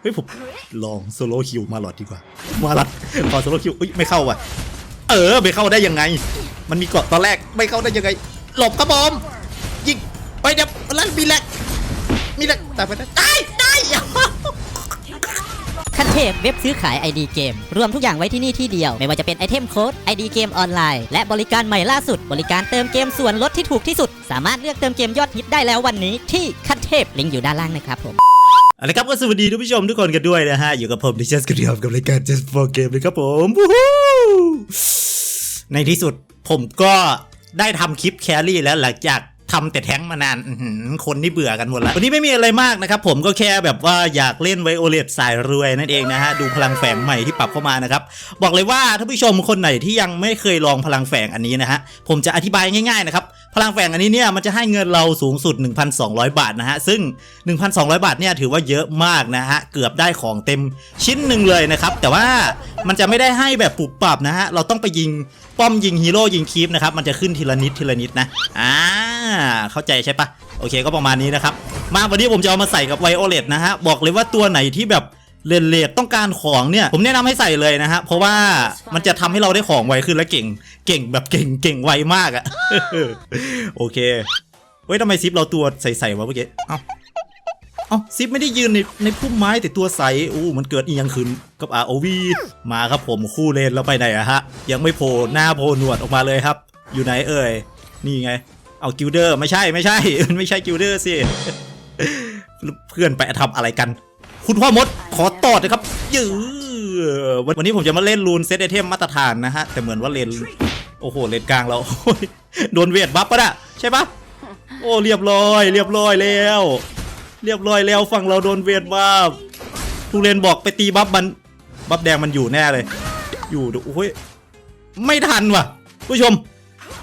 เฮ้ยผมลองโซโล่คิวมาหลอดดีกว่า มาหลอดขอโซโล่คิวอุ้ยไม่เข้าว่ะ เออไม่เข้าได้ยังไง มันมีเกาะตอนแรกไม่เข้าได้ยังไง หลบครับผมยิงไปเดี๋ยวลั่นมีแหลกมีแหลกแต่ไปได้ได้ได้คันเทพเว็บซื้อขาย ID เกม รวมทุกอย่างไว้ที่นี่ที่เดียว ไม่ว่าจะเป็นไอเทมโค้ด ID เกมออนไลน์ และบริการใหม่ล่าสุด บริการเติมเกมส่วนลดที่ถูกที่สุด สามารถเลือกเติมเกมยอดฮิตได้แล้ววันนี้ที่คันเทพลิงก์อยู่ด้านล่างนะครับผม เอาละครับก็สวัสดีทุกผู้ชมทุกคนกันด้วยนะฮะ อยู่กับผมดิฉันกระเดียมกับรายการ Just for Game นะครับผมวู้ฮู้ในที่สุดผมก็ได้ทำคลิปแครี่แล้วหลังจากทำแต่แท้งมานานคนที่เบื่อกันหมดแล้ว วันนี้ไม่มีอะไรมากนะครับ ผมก็แค่แบบว่าอยากเล่นไวโอเลตสายรวยนั่นเองนะฮะ ดูพลังแฝงใหม่ที่ปรับเข้ามานะครับ บอกเลยว่าท่านผู้ชมคนไหนที่ยังไม่เคยลองพลังแฝงอันนี้นะฮะ ผมจะอธิบายง่ายๆนะครับพลังแฝงอันนี้เนี่ยมันจะให้เงินเราสูงสุด 1,200 บาทนะฮะ ซึ่ง 1,200 บาทเนี่ยถือว่าเยอะมากนะฮะ เกือบได้ของเต็มชิ้นหนึ่งเลยนะครับ แต่ว่ามันจะไม่ได้ให้แบบปุบปับนะฮะ เราต้องไปยิงป้อมยิงฮีโร่ยิงคีปนะครับ มันจะขึ้นทีละนิดทีละนิดนะ อ่า เข้าใจใช่ปะโอเคก็ประมาณนี้นะครับ มาวันนี้ผมจะเอามาใส่กับไวโอเลตนะฮะ บอกเลยว่าตัวไหนที่แบบ เลนเลดต้องการของเนี่ย ผมแนะนำให้ใส่เลยนะฮะ เพราะว่ามันจะทำให้เราได้ของไวขึ้นและเก่ง เก่งแบบเก่งเก่งไวมากอะโอเคเฮ้ยทำไมซิปเราตัวใสๆวะเมื่อกี้ เอ้า เอ้าซิปไม่ได้ยืนในในพุ่มไม้แต่ตัวใสอู้มันเกิดอียังขึ้นกับ ROV มาครับผมคู่เลนแล้วไปไหนอะฮะ ยังไม่โผล่หน้าโผล่หนวดออกมาเลยครับ อยู่ไหนเอ่ย นี่ไง เอากิลเดอร์ไม่ใช่ไม่ใช่ ไม่ใช่กิลเดอร์สิ เพื่อนไปทำอะไรกัน คุณพ่อมดขอตอดนะครับยือวันวันนี้ผมจะมาเล่นรูนเซตไอเทมมาตรฐานนะฮะ แต่เหมือนว่าเลนโอ้โห เลนกลางเราโดนเวทบัฟปะน่ะใช่ปะโอ้เรียบร้อย เรียบร้อยแล้ว เรียบร้อยแล้วฝั่งเราโดนเวทบัฟทุเรนบอกไปตีบัฟมันบัฟแดงมันอยู่แน่เลย อยู่ดูโอ้ยไม่ทันว่ะ ผู้ชม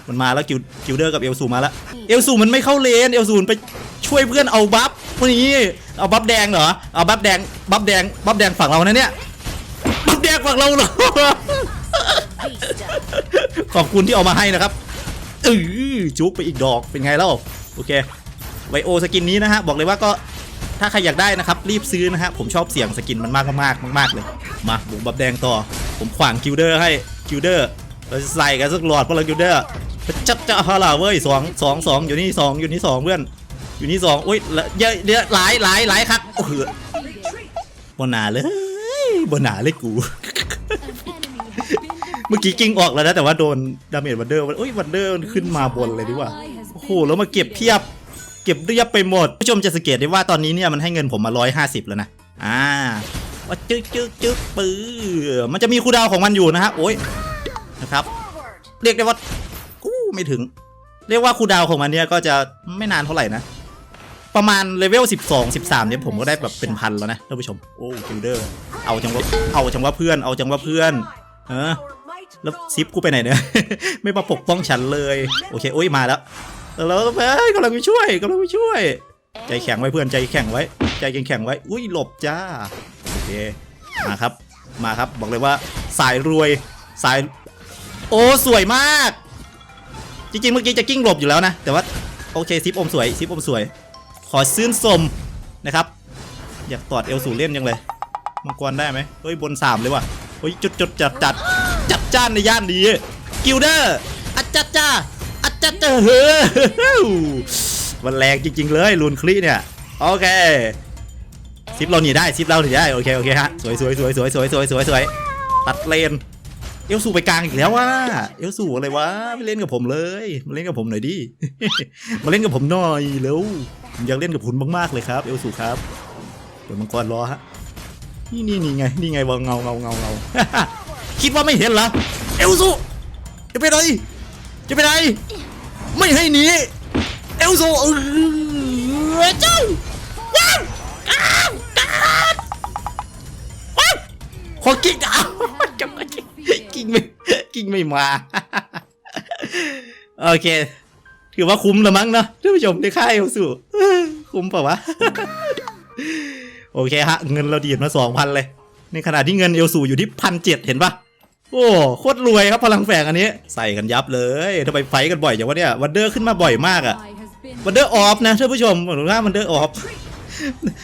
มันมาแล้วกิวกิวเดอร์กับเอลซูมาแล้วเอลซูมันไม่เข้าเลนเอลซูมันไป ช่วยเพื่อนเอาบัฟนี่เอาบัฟแดงเหรอเอาบัฟแดงบัฟแดงบัฟแดงฝั่งเรานะเนี่ยบัฟแดงฝั่งเราเหรอขอบคุณที่เอามาให้นะครับเออจุกไปอีกดอกเป็นไงเล่าโอเคไวโอสกินนี้นะฮะบอกเลยว่าก็ถ้าใครอยากได้นะครับรีบซื้อนะฮะผมชอบเสียงสกินมันมากมากมากมากเลย มาบุกบับแดงต่อ ผมขวางกิลเดอร์ให้กิลเดอร์เราจะใส่กันสักหลอดพลังกิลเดอร์จับจ้าฮาลาเว้ยสองสองสองอยู่นี่สองอยู่นี่สองเพื่อน อยู่นี่สองอุ้ยเยอะเยอะหลายหลายหลายครับโอ้โหบนหนาเลยบนหนาเลยกู เมื่อกี้กิ้งออกแล้วนะแต่ว่าโดนดาเมจวันเดอร์โอ้ยวันเดอร์ขึ้นมาบนเลยดีกว่าโอ้โหแล้วมาเก็บเพียบ เก็บเรียบไปหมดผู้ชมจะสังเกตได้ว่าตอนนี้เนี่ยมันให้เงินผมมา 150 แล้วนะอ่าว่าจึ๊กจึ๊กจึ๊กปื้อมันจะมีคูดาวของมันอยู่นะฮะโอ้ยนะครับ เรียกได้ว่ากู้ไม่ถึง เรียกว่าคูดาวของมันเนี่ยก็จะไม่นานเท่าไหร่นะ ประมาณเลเวล 12 13 เนี่ยผมก็ได้แบบเป็นพันแล้วนะท่านผู้ชม โอ้คิลเดอร์ เอาจังว่าเอาจังว่าเพื่อน เอาจังว่าเพื่อน เออ แล้วซิปกูไปไหนเนี่ย ไม่มาปกป้องฉันเลย โอเค โอ้ยมาแล้ว แล้วเฮ้ยกำลังไปช่วยกำลังไปช่วย ใจแข็งไว้เพื่อน ใจแข็งไว้ ใจแข็งๆไว้ อุ้ยหลบจ้า โอเค มาครับ มาครับ บอกเลยว่าสายรวย สาย โอ้สวยมาก จริงๆ เมื่อกี้จะกิ้งหลบอยู่แล้วนะ แต่ว่าโอเคซิปอมสวยซิปอมสวย ขอซื่นสมนะครับ อยากตอดเอลสูเล่นยังเลยมังกรได้ไหมเฮ้ยบนสามเลยว่ะเฮ้ยจุดจุดจัดจัดจัดจ้านในย่านนี้กิลเดอร์อัจจัดจ้าอัจจัดจ้าเฮ้มันแรงจริง ๆ เลยลูนคลีเนี่ยโอเคซิปเราหนีได้ซิปเราหนีได้โอเคโอเคฮะสวยสวยสวยสวยสวยสวยสวยสวยตัดเลนเอลสูไปกลางอีกแล้วว่ะเอลสูอะไรวะไม่เล่นกับผมเลย มาเล่นกับผมหน่อยดิ มาเล่นกับผมหน่อยเร็ว ผมอยากเล่นกับคุณมากๆเลยครับ เอลสูครับ เดี๋ยวมังกรรอฮะ นี่นี่นี่ไง นี่ไงวางเงาเงาเงาเงาคิดว่าไม่เห็นเหรอ เอลสูจะไปไหน จะไปไหน ไม่ให้หนี เอลสูเออเจ้าว้าวอ้าวอ้าวว้าวขอกิ๊กอ้าวจังกิ๊กกิ๊กไม่กิ๊กไม่มา โอเค ถือว่าคุ้มละมั้งเนอะท่านผู้ชมได้ค่าเขาสู่เอ้อคุ้มเปล่าวะ โอเคฮะ เงินเราดีดมาสองพันเลย ในขณะที่เงินเอลสูอยู่ที่พันเจ็ดเห็นปะโอ้โคตรรวยครับพลังแฝงอันนี้ ใส่กันยับเลยทำไมไฟกันบ่อยอย่างวะเนี่ยวันเดอร์ขึ้นมาบ่อยมากอะวันเดอร์ออฟนะท่านผู้ชมหรือว่าวันเดอร์ออฟ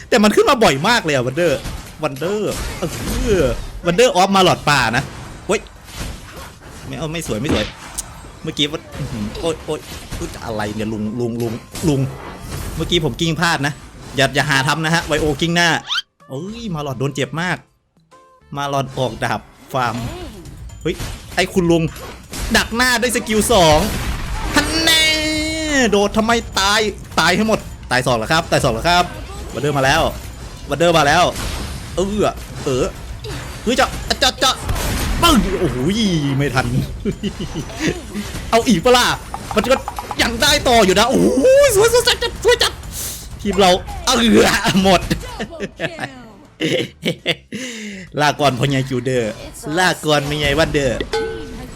แต่มันขึ้นมาบ่อยมากเลยอะวันเดอร์วันเดอร์เออวันเดอร์ออฟมาหลอดป่านะเฮ้ยไม่เอาไม่สวยไม่สวย เมื่อกี้ว่าอื้อหือโอ๊ยโอ๊ยอะไรเนี่ยลุงลุงลุงลุง เมื่อกี้ผมกิ้งพลาดนะ อย่าอย่าหาทำนะฮะไวโอกิ้งหน้าเอ้ยมาหลอดโดนเจ็บมาก มาหลอดออกดาบฟาร์มเฮ้ยไอ้คุณลุง ดักหน้าด้วยสกิลสองฮันแน่โดดทำไมตายตายให้หมดตายสองแล้วครับตายสองแล้วครับวันเดอร์มาแล้ววันเดอร์มาแล้ว เออเออเฮ้ยเจาะเจาะเจาะ ปึ้งโอ้โหไม่ทัน เอาอีกเปล่ะมันก็ยังได้ต่ออยู่นะ โอ้โหสวยสวยจัดสวยจัดทีมเราเออหมด ลาก่อนพอใหญจูเดอร์ ลาก่อนไม่ใหญ่วันเดอร์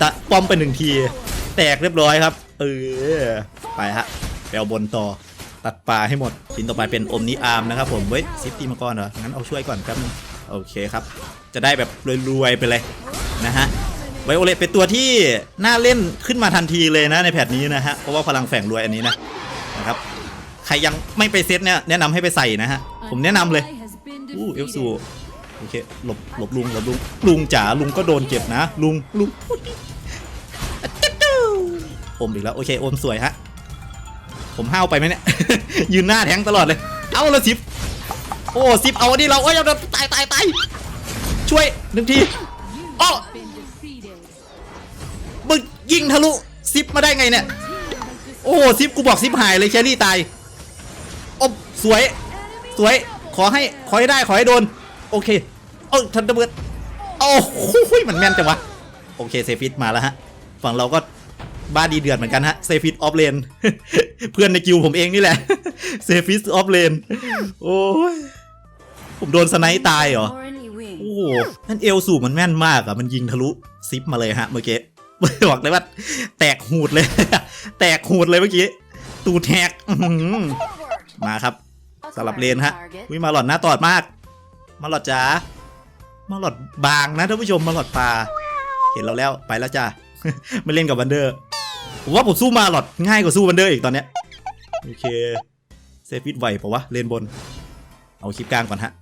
ตะป้อมไปหนึ่งที แตกเรียบร้อยครับ เออ ไปฮะไปเอาบนต่อ ตัดปลาให้หมดชิ้นต่อไปเป็นอมนิอาร์มนะครับผม เว้ยซิปตีมาก่อนเหรอ งั้นเอาช่วยก่อนแป๊บนึง โอเคครับ จะได้แบบรวยๆไปเลยนะฮะไวโอเลตเป็นตัวที่น่าเล่นขึ้นมาทันทีเลยนะในแพทนี้นะฮะ เพราะว่าพลังแฝงรวยอันนี้นะนะครับ ใครยังไม่ไปเซตเนี่ยแนะนำให้ไปใส่นะฮะ ผมแนะนำเลย อู้เอฟซูโอเคหลบหลบลุงหลบลุงลุงจ๋าลุงก็โดนเจ็บนะ ลุงลุงอมอีกแล้ว โอเคอมสวยฮะ ผมห้าวไปไหมเนี่ย ยืนหน้าแทงตลอดเลย เอาละซิป อ้ซิปเอาอันนี้เราโอ้ยเอาตายตายตายช่วยหนึ่งทีอ้อมึงยิงทะลุซิปมาได้ไงเนี่ย โอ้ซิปกูบอกซิปหายเลยแครี่ตายโอ้สวย สวย ขอให้ ขอให้ได้ ขอให้โดน โอเค เออทันตะเบิดโอ้โหมันแม่นจังวะ โอเคเซฟิตมาแล้วฮะ ฝั่งเราก็บ้าดีเดือดเหมือนกันฮะ เซฟิตออฟเลน เพื่อนในกิวผมเองนี่แหละ เซฟิตออฟเลน โอ้ย ผมโดนสไนป์ตายเหรอ โอ้โหนั่นเอลสูบมันแม่นมากอะมันยิงทะลุซิปมาเลยฮะเมื่อกี้บอกเลยว่า แตกหูดเลย แตกหูดเลยเมื่อกี้ ตูแทกอื้อหือมาครับสลับเลนฮะวิมาหลอดหน้าตอดมาก มาหลอดจ๋ามาหลอดบางนะท่านผู้ชมมาหลอดปลาเห็นเราแล้วไปแล้วจ้าไม่เล่นกับวันเดอร์ผมว่าผมสู้มาหลอดง่ายกว่าสู้วันเดอร์อีกตอนเนี้ยโอเคเซฟิตไหวปะวะเลนบน เอาคลิปกลางก่อนฮะ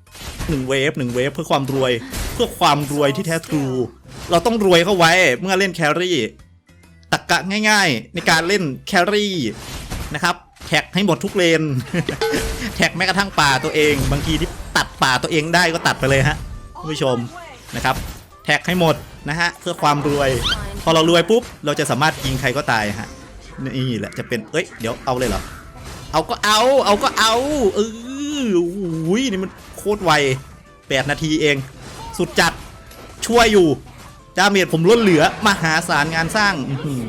หนึ่งเวฟหนึ่งเวฟเพื่อความรวย เพื่อความรวยที่แท้ทรู เราต้องรวยเข้าไว้เมื่อเล่นแครี่ตักกะง่ายๆ ในการเล่นแครี่นะครับแท็กให้หมดทุกเลน แท็กแม้กระทั่งป่าตัวเอง บางทีที่ตัดป่าตัวเองได้ก็ตัดไปเลยฮะคุณผู้ชมนะครับแท็กให้หมดนะฮะเพื่อความรวย พอเรารวยปุ๊บ เราจะสามารถยิงใครก็ตายฮะนี่แหละจะเป็นเอ้ยเดี๋ยวเอาเลยเหรอเอาก็เอาเอาก็เอาเอออุ้ยนี่มัน คตรไวแปดนาทีเอง สุดจัดช่วยอยู่ดาเมจผมล้นเหลือมหาศาลงานสร้างอื้อหือ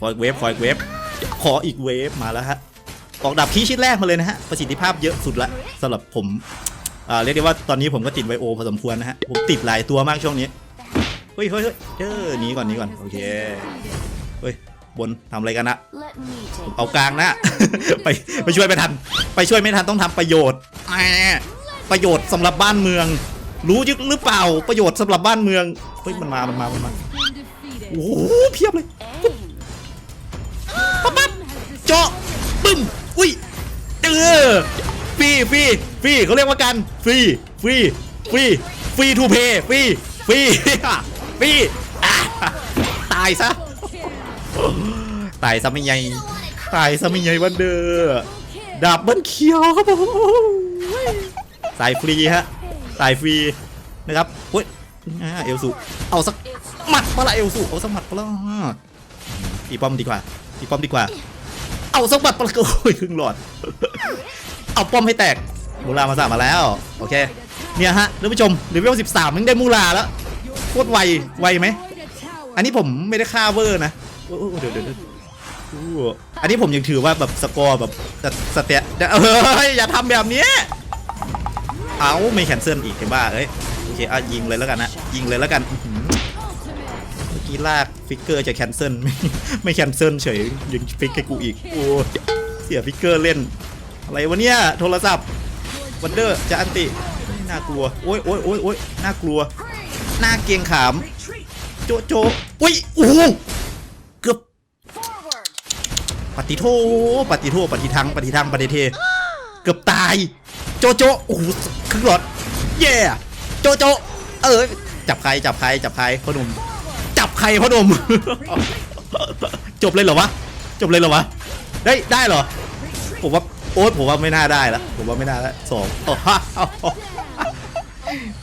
ขออีกเวฟขออีกเวฟขออีกเวฟมาแล้วฮะออกดับคีชิ้นแรกมาเลยนะฮะ ประสิทธิภาพเยอะสุดละสำหรับผมอ่าเรียกได้ว่าตอนนี้ผมก็ติดไวโอพอสมควรนะฮะ ผมติดหลายตัวมากช่วงนี้ เฮ้ยเฮ้ยเฮ้ยเด้อหนีก่อนหนีก่อน โอเค เฮ้ย บนทำอะไรกันนะเอากลางนะ ไปไปช่วยไม่ทัน ไปช่วยไม่ทันต้องทำประโยชน์ ประโยชน์สำหรับบ้านเมือง รู้ยึกหรือเปล่าประโยชน์สำหรับบ้านเมืองเฮ้ยมันมา มันมา มันมา โอ้โหเพียบเลยปั๊บปั๊บเจาะปึ้มอุ้ยเออฟรีฟรีฟรีเขาเรียกว่ากันฟรีฟรีฟรีฟรีทูเพย์ฟรีฟรีฟรีตายซะตายซะไม่ใหญ่ตายซะไม่ใหญ่วันเดอร์ดาบเบิ้ลเขียวครับผม สายฟรีฮะสายฟรีนะครับเฮ้ยเอลสุเอาสักหมัดปะละเอลสุเอาสักหมัดปะละตีป้อมดีกว่าตีป้อมดีกว่า เอาสักหมัดปะละโอ้ยครึ่งหลอด เอาป้อมให้แตกมูลามาสามมาแล้วโอเคเนี่ยฮะท่านผู้ชมเลเวล13มันได้มูลาแล้วโคตรไวไวไหมอันนี้ผมไม่ได้ฆ่าเวอร์นะเดี๋ยวเดี๋ยวอันนี้ผมยังถือว่าแบบสกอร์แบบสสเตตเอ้ยอย่าทำแบบนี้ เอาไม่แคนเซิลอีกไอ้บ้าเอ้ยโอเคอะยิงเลยแล้วกันนะยิงเลยแล้วกันเมื่อกี้ลากฟิกเกอร์จะแคนเซิลไม่ไม่แคนเซิลเฉยยิงฟิกให้กูอีกโอ้เสียฟิกเกอร์เล่น อะไรวะเนี่ยโทรศัพท์วันเดอร์จะอันติน่ากลัวโอ้ยโอ้ยโอ้ยโอ้ยน่ากลัวน่าเกรงขามโจโจอุ้ยโอ้โหเกือบปฏิโทปฏิโทปฏิทังปฏิทังปฏิเทเกือบตาย จโจโอ้โหครึ่งหลอดเย่โจโจเออจับใครจับใครจับใครพ่อหนุ่มจับใครพ่อหนุ่มจบเลยเหรอวะจบเลยเหรอวะได้ได้เหรอผมว่าโอ๊ตผมว่าไม่น่าได้ละผมว่าไม่น่าละสองโอ้ฮะ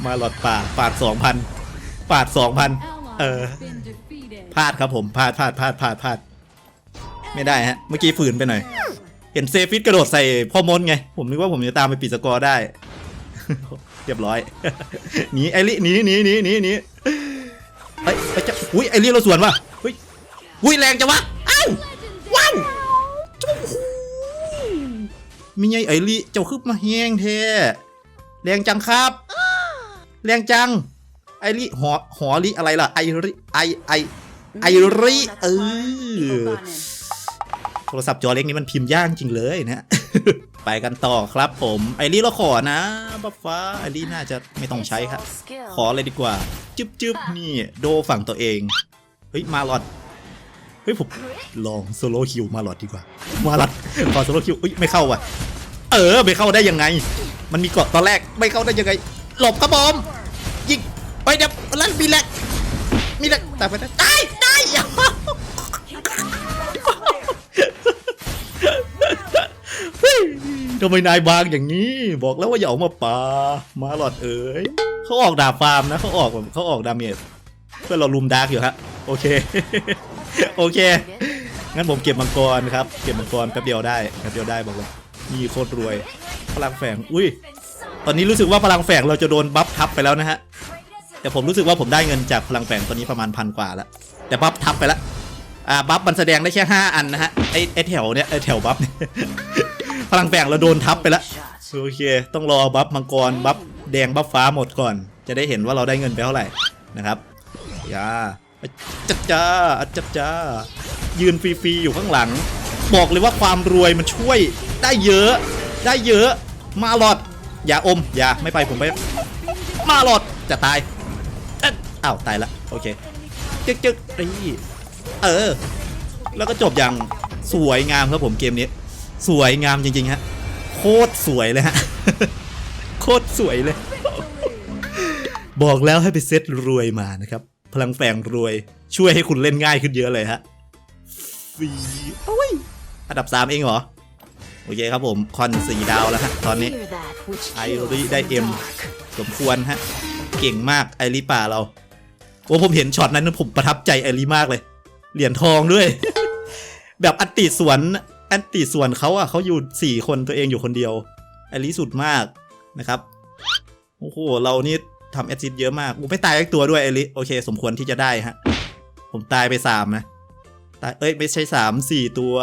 มาหลอดป่าปาดสองพันปาดสองพันเออพลาดครับผมพลาดพลาดพลาดพลาดพลาดไม่ได้ฮะเมื่อกี้ฝืนไปหน่อย เห็นเซฟิตกระโดดใส่พ่อมดไง ผมนึกว่าผมจะตามไปปิดสกอร์ได้ เรียบร้อยหนีไอริหนีหนีหนีหนีหนีเอ้ยเอ้ยจะอุ้ยไอริเราสวนว่ะอุ้ยอุ้ยแรงจังวะอ้าวว้าวจู้หูมีไงไอริเจ้าคึบมาแห้งแท้แรงจังครับ แรงจัง ไอริหอหอริอะไรล่ะไอริไอไอไอริเออ โทรศัพท์จอเล็กนี้มันพิมพ์ยากจริงเลยนะไปกันต่อครับผม ไอรีเราขอนะบัฟฟ้าไอรีน่าจะไม่ต้องใช้ครับ ขอเลยดีกว่า จึ๊บจึ๊บนี่โดฝั่งตัวเอง เฮ้ย มาหลอด เฮ้ย ผมลองโซโล่คิวมาหลอดดีกว่า มาหลอด ขอโซโล่คิวเอ้ย ไม่เข้าว่ะ เออ ไม่เข้าได้ยังไง มันมีเกาะตอนแรกไม่เข้าได้ยังไง หลบกระบอมยิงไปเดี๋ยวลั่นมีแหลกมีแหลกแต่ไปได้ได้ ทำไมนายบางอย่างนี้ บอกแล้วว่าอย่าเอามาป่ามาหลอดเอ๋ยเขาออกดาบฟาร์มนะเขาออกแบบเขาออกดาเมจเพื่อเราลุมดาร์กอยู่ฮะโอเคโอเคงั้นผมเก็บมังกรครับเก็บมังกรแป๊บเดียวได้แป๊บเดียวได้บอกเลยมีโคตรรวย พลังแฝงอุ้ยตอนนี้รู้สึกว่าพลังแฝงเราจะโดนบัฟทับไปแล้วนะฮะแต่ผมรู้สึกว่าผมได้เงินจากพลังแฝงตอนนี้ประมาณพันกว่าแล้วแต่บัฟทับไปแล้วอ่าบัฟมันแสดงได้แค่ 5 อันนะฮะไอไอแถวเนี้ยไอแถวบัฟเนี่ย พลังแฝงเราโดนทับไปแล้วโอเค ต้องรอบัฟมังกรบัฟแดงบัฟฟ้าหมดก่อน จะได้เห็นว่าเราได้เงินไปเท่าไหร่นะครับอย่าจัดจ้าจัดจ้ายืนฟรีๆอยู่ข้างหลัง บอกเลยว่าความรวยมันช่วยได้เยอะ ได้เยอะ มาหลอด อย่าอม อย่าไม่ไปผมไป มาหลอดจะตายเอ๊ะอ้าวตายละโอเคจึ๊กจึ๊กนี่เออ แล้วก็จบอย่างสวยงามครับผมเกมนี้ สวยงามจริงๆฮะ โคตรสวยเลยฮะ โคตรสวยเลย บอกแล้วให้ไปเซตรวยมานะครับ พลังแฝงรวยช่วยให้คุณเล่นง่ายขึ้นเยอะเลยฮะฟรีโอ้ยอันดับ 3 เองเหรอ โอเคครับผมคอนสี่ดาวแล้วฮะตอนนี้ไอริได้เอ็มสมควรฮะ เก่งมากไอริป่าเรา โอ้ผมเห็นช็อตนั้นผมประทับใจไอริมากเลย เหรียญทองด้วย แบบอันติสวน อันติส่วนเขาอะเขาอยู่สี่คนตัวเองอยู่คนเดียวอริสุดมากนะครับ โอ้โห เรานี่ทำแอดซิดเยอะมากผมไม่ตายอีกตัวด้วยอริโอเค สมควรที่จะได้ฮะ ผมตายไปสามนะ ตาย เอ้ย ไม่ใช่สามสี่ตัว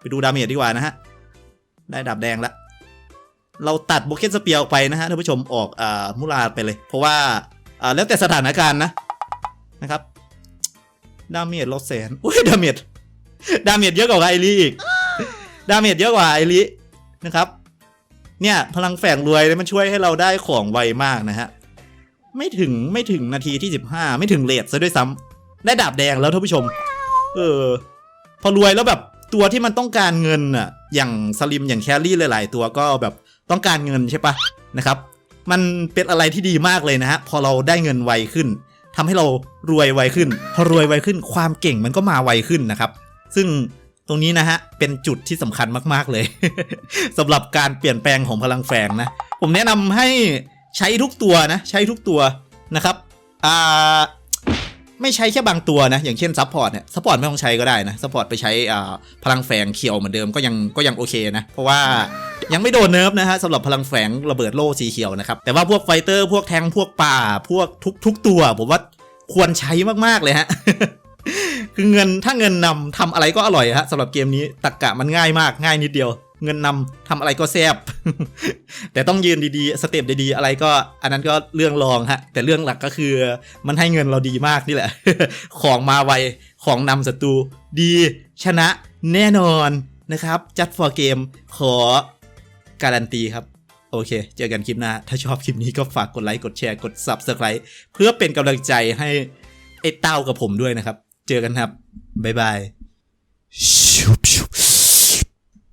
ไปดูดาเมจดีกว่านะฮะ ได้ดาบแดงละ เราตัดโบเกนสเปียร์ออกไปนะฮะท่านผู้ชมออกอ่ามุลาไปเลย เพราะว่าอ่าแล้วแต่สถานการณ์นะนะครับดาเมจเราแสนอุ้ยดาเมจดาเมจเยอะกว่าไอรีอีก ดาเมจเยอะกว่าไอรีนะครับ เนี่ยพลังแฝงรวยเนี่ยมันช่วยให้เราได้ของไวมากนะฮะ ไม่ถึงไม่ถึงนาทีที่ 15 ไม่ถึงเลทซะด้วยซ้ำได้ดาบแดงแล้วท่านผู้ชม เออ พอรวยแล้วแบบตัวที่มันต้องการเงินอะ อย่างสลิมอย่างแครี่หลาย ๆ ตัวก็แบบต้องการเงินใช่ปะนะครับ มันเป็นอะไรที่ดีมากเลยนะฮะ พอเราได้เงินไวขึ้นทำให้เรารวยไวขึ้น พอรวยไวขึ้น ความเก่งมันก็มาไวขึ้นนะครับ ซึ่ง ตรงนี้นะฮะ เป็นจุดที่สำคัญมากๆเลยสำหรับการเปลี่ยนแปลงของพลังแฝงนะ ผมแนะนำให้ใช้ทุกตัวนะ ใช้ทุกตัวนะครับอ่าไม่ใช้แค่บางตัวนะ อย่างเช่นซัพพอร์ตเนี่ยซัพพอร์ตไม่ต้องใช้ก็ได้นะซัพพอร์ตไปใช้อ่าพลังแฝงเขียวเหมือนเดิมก็ยังก็ยังโอเคนะ เพราะว่ายังไม่โดนเนิร์ฟนะฮะสำหรับพลังแฝงระเบิดโล่สีเขียวนะครับ แต่ว่าพวกไฟเตอร์พวกแทงพวกป่า พวกทุกทุกตัว ผมว่าควรใช้มากๆเลยฮะ คือเงินถ้าเงินนำทำอะไรก็อร่อยฮะสำหรับเกมนี้ตักกะมันง่ายมากง่ายนิดเดียว เงินนำทำอะไรก็แซบแต่ต้องยืนดีๆ สเต็ปดีๆ อะไรก็อันนั้นก็เรื่องรองฮะ แต่เรื่องหลักก็คือมันให้เงินเราดีมากนี่แหละ ของมาไวของนำศัตรูดีชนะแน่นอนนะครับจัด for game ขอการันตีครับ โอเค เจอกันคลิปหน้า ถ้าชอบคลิปนี้ก็ฝากกดไลค์ กดแชร์ กด subscribe เพื่อเป็นกำลังใจให้ไอ้เต้ากับผมด้วยนะครับ เจอกันครับ บ๊ายบายชุบ